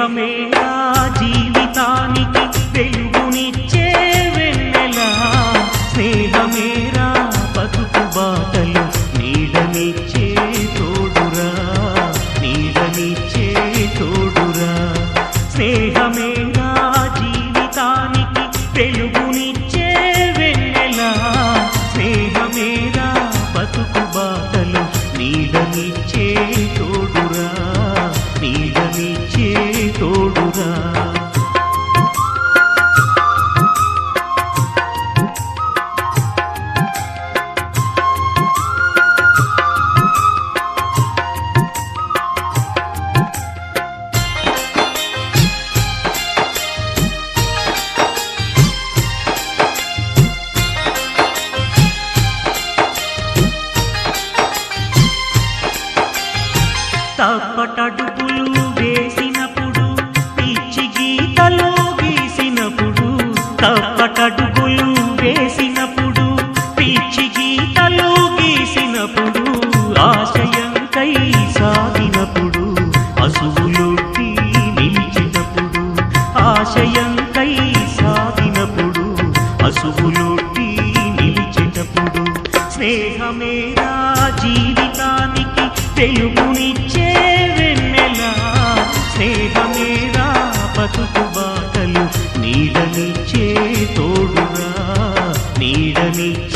స్నేహమే నా జీవితానికి వెలుగునిచ్చే వెన్నెలా. స్నేహమేరా బతుకు బాటలు నీడనిచ్చే తోడురా నీడనిచ్చే తోడురా. స్నేహమే నా జీవితానికి వెలుగునిచ్చే తప్పటడుగులు వేసినప్పుడు పిచ్చి గీతలు గీసినప్పుడు తప్పటడుగులు వేసినప్పుడు పిచ్చి గీతలు గీసినప్పుడు ఆశయంకై సాగినప్పుడు పశువులొట్టి నిలిచినప్పుడు ఆశయంకై సాగినప్పుడు పశువులొట్టి నిలిచినప్పుడు స్నేహమేనా జీవితానికి తెలుగునిచ్చి స్నేహమే నా బతుకు బాటలు నీడనిచ్చే తోడురా నీడనిచ్చే